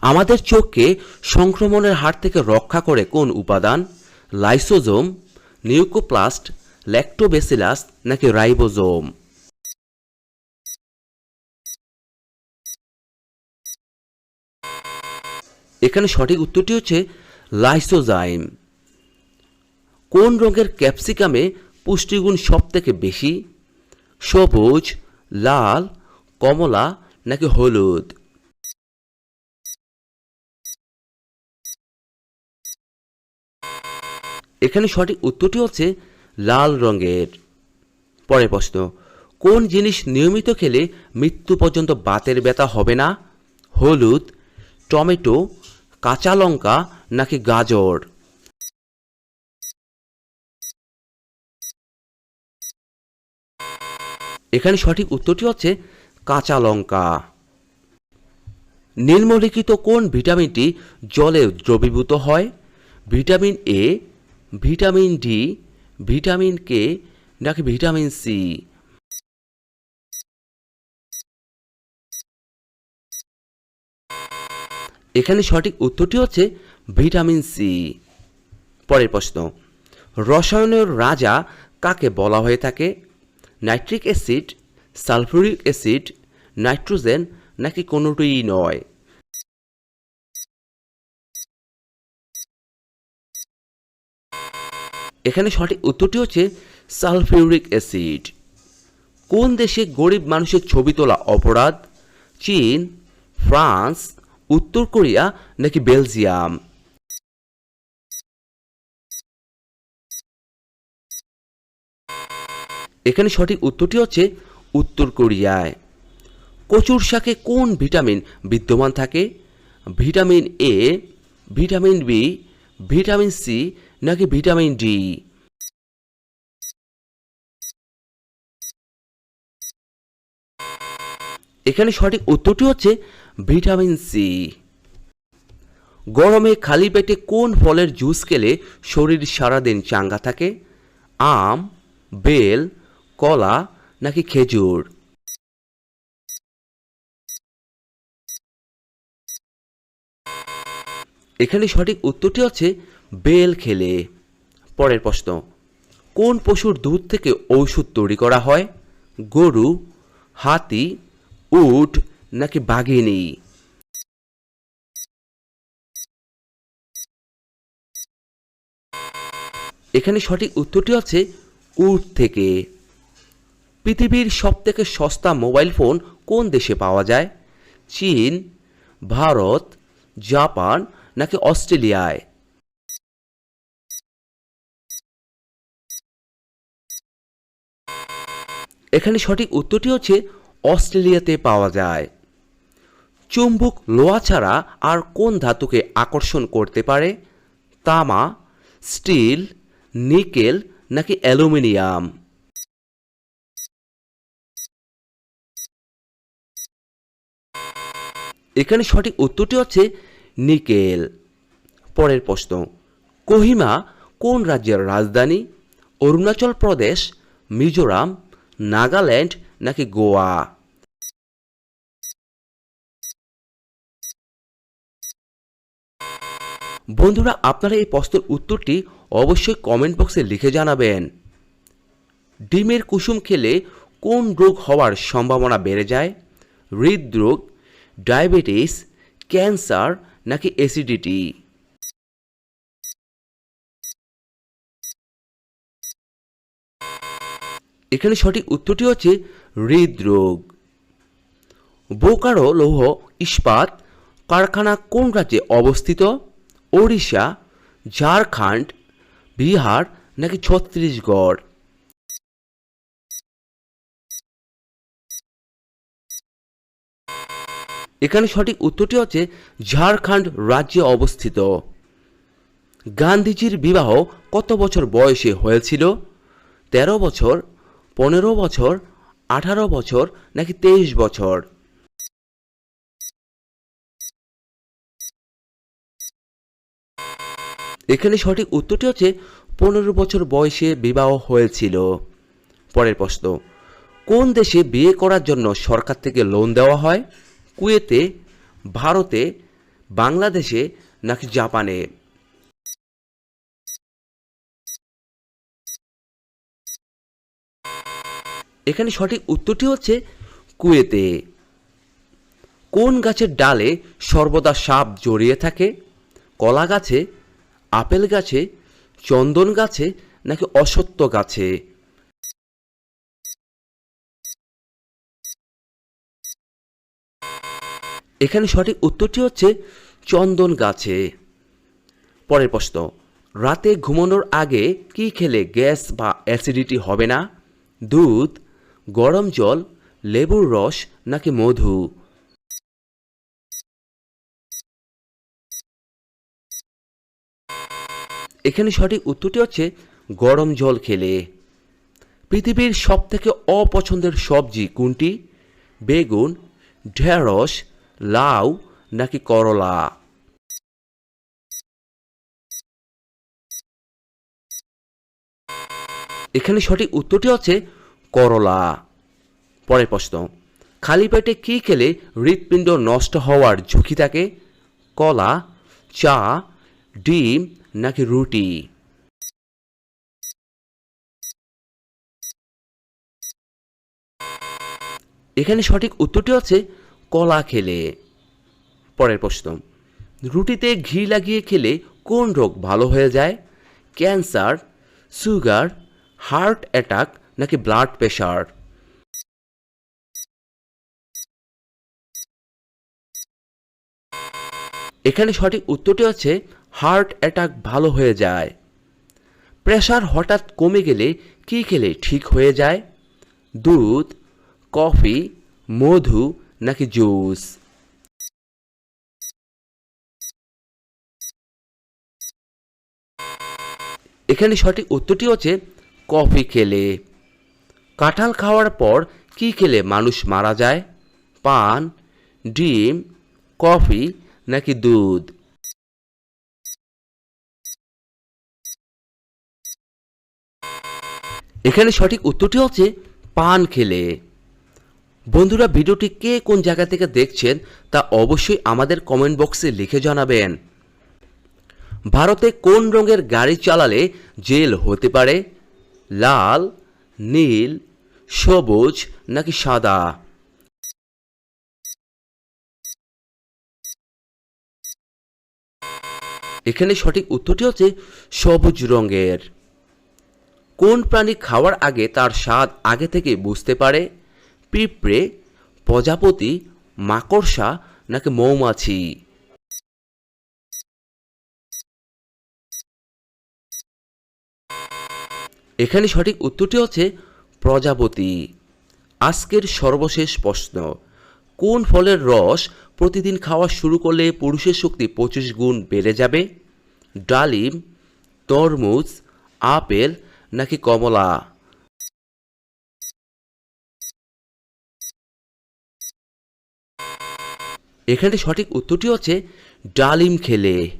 আমাদের চোখকে সংক্রমণের হার থেকে রক্ষা করে কোন উপাদান? লাইসোজোম, নিউকোপ্লাস্ট, ল্যাক্টোবেসিলাস নাকি রাইবোজোম? এখানে সঠিক উত্তরটি হচ্ছে লাইসোজাইম। কোন রঙের ক্যাপসিকামে পুষ্টিগুণ সব থেকে বেশি? সবুজ, লাল, কমলা নাকি হলুদ? এখানে সঠিক উত্তরটি হচ্ছে লাল রঙের। পরের প্রশ্ন, কোন জিনিস নিয়মিত খেলে মৃত্যু পর্যন্ত বাতের ব্যথা হবে না? হলুদ, টমেটো, কাঁচা লঙ্কা নাকি গাজর? এখানে সঠিক উত্তরটি হচ্ছে কাঁচা লঙ্কা। নিম্নলিখিত কোন ভিটামিনটি জলে দ্রবীভূত হয়? Vitamin A vitamin D, vitamin K, নাকি ভিটামিন সি? এখানে সঠিক উত্তরটি হচ্ছে ভিটামিন সি। পরের প্রশ্ন, রসায়নের রাজা কাকে বলা হয়ে থাকে? Nitric acid sulphuric acid, nitrogen, নাকি কোনোটিই নয়? এখানে সঠিক উত্তরটি হচ্ছে সালফিউরিক অ্যাসিড। কোন দেশে গরিব মানুষের ছবি তোলা অপরাধ? চীন, ফ্রান্স, উত্তর কোরিয়া নাকি বেলজিয়াম? এখানে সঠিক উত্তরটি হচ্ছে উত্তর কোরিয়ায়। কচুর শাকে কোন ভিটামিন বিদ্যমান থাকে? Vitamin A, vitamin B, vitamin C নাকি ভিটামিন ডি? এখানে সঠিক উত্তরটি হচ্ছে ভিটামিন সি। গরমে খালি পেটে কোন ফলের জুস খেলে শরীর সারাদিন চাঙ্গা থাকে? আম, বেল, কলা নাকি খেজুর? এখানে সঠিক উত্তরটি হচ্ছে বেল খেলে। পরের প্রশ্ন, কোন পশুর দুধ থেকে ঔষধ তৈরি করা হয়? গরু, হাতি, উট নাকি বাঘিনী? এখানে সঠিক উত্তরটি হচ্ছে উট থেকে। পৃথিবীর সবথেকে সস্তা মোবাইল ফোন কোন দেশে পাওয়া যায়? চীন, ভারত, জাপান নাকি অস্ট্রেলিয়ায়? এখানে সঠিক উত্তরটি হচ্ছে অস্ট্রেলিয়াতে পাওয়া যায়। চুম্বক লোহা ছাড়া আর কোন ধাতুকে আকর্ষণ করতে পারে? তামা, স্টিল, নিকেল নাকি অ্যালুমিনিয়াম? এখানে সঠিক উত্তরটি হচ্ছে নিকেল। পরের প্রশ্ন, কোহিমা কোন রাজ্যের রাজধানী? অরুণাচল প্রদেশ, মিজোরাম নাগাল্যান্ড নাকি গোয়া? বন্ধুরা, আপনারা এই প্রশ্নের উত্তরটি অবশ্যই কমেন্ট বক্সে লিখে জানাবেন। ডিমের কুসুম খেলে কোন রোগ হওয়ার সম্ভাবনা বেড়ে যায়? হৃদরোগ, ডায়াবেটিস, ক্যান্সার নাকি অ্যাসিডিটি? এখানে সঠিক উত্তরটি হচ্ছে হৃদরোগ। বোকারো লৌহ ইস্পাত কারখানা কোন রাজ্যে অবস্থিত? ওড়িশা, ঝাড়খণ্ড, বিহার নাকি ছত্তিশগড়? এখানে সঠিক উত্তরটি হচ্ছে ঝাড়খণ্ড রাজ্যে অবস্থিত। গান্ধীজির বিবাহ কত বছর বয়সে হয়েছিল? তেরো বছর পনেরো বছর, আঠারো বছর, নাকি তেইশ বছর? এখানে সঠিক উত্তরটি হচ্ছে, পনেরো বছর বয়সে বিবাহ হয়েছিল। পরের প্রশ্ন, কোন দেশে বিয়ে করার জন্য সরকার থেকে লোন দেওয়া হয়? কুয়েতে, ভারতে, বাংলাদেশে, নাকি জাপানে? এখানে সঠিক উত্তরটি হচ্ছে কুয়েতে। কোন গাছের ডালে সর্বদা সাপ জড়িয়ে থাকে? কলা গাছে, আপেল গাছে, চন্দন গাছে নাকি অসত্য গাছে? এখানে সঠিক উত্তরটি হচ্ছে চন্দন গাছে। পরের প্রশ্ন, রাতে ঘুমানোর আগে কি খেলে গ্যাস বা অ্যাসিডিটি হবে না? দুধ গরম জল, লেবুর রস নাকি মধু? এখানে সঠিক উত্তরটি হচ্ছে গরম জল খেলে। পৃথিবীর সবথেকে অপছন্দের সবজি কোনটি? বেগুন, ঢেঁড়স, লাউ নাকি করলা? এখানে সঠিক উত্তরটি হচ্ছে করলা। পরের প্রশ্ন, খালি পেটে কী খেলে হৃৎপিণ্ড নষ্ট হওয়ার ঝুঁকি থাকে? কলা, চা, ডিম নাকি রুটি? এখানে সঠিক উত্তরটি হচ্ছে কলা খেলে। পরের প্রশ্ন, রুটিতে ঘি লাগিয়ে খেলে কোন রোগ ভালো হয়ে যায়? ক্যান্সার, সুগার, হার্ট অ্যাটাক নাকি ব্লাড প্রেশার এখানে সঠিক উত্তরটি হচ্ছে হার্ট অ্যাটাক ভালো হয়ে যায়। প্রেশার হঠাৎ কমে গেলে কি খেলে ঠিক হয়ে যায়? দুধ কফি মধু নাকি জুস এখানে সঠিক উত্তরটি হচ্ছে কফি খেলে। কাঁঠাল খাওয়ার পর কি খেলে মানুষ মারা যায়? পান, ডিম, কফি নাকি দুধ? এখানে সঠিক উত্তরটি হচ্ছে পান খেলে। বন্ধুরা, ভিডিওটি কে কোন জায়গা থেকে দেখছেন তা অবশ্যই আমাদের কমেন্ট বক্সে লিখে জানাবেন। ভারতে কোন রঙের গাড়ি চালালে জেল হতে পারে? লাল, নীল সবুজ নাকি সাদা? এখানে সঠিক উত্তরটি হচ্ছে সবুজ রঙের। কোন প্রাণী খাওয়ার আগে তার স্বাদ আগে থেকে বুঝতে পারে? পিঁপড়ে, প্রজাপতি, মাকড়সা নাকি মৌমাছি? এখানে সঠিক উত্তরটি হচ্ছে প্রজাপতি, আজকের সর্বশেষ প্রশ্ন, কোন ফলের রস প্রতিদিন খাওয়া শুরু করলে পুরুষের শক্তি পঁচিশ গুণ বেড়ে যাবে? ডালিম, তরমুজ, আপেল নাকি কমলা? এখানে সঠিক উত্তরটি হচ্ছে ডালিম খেলে।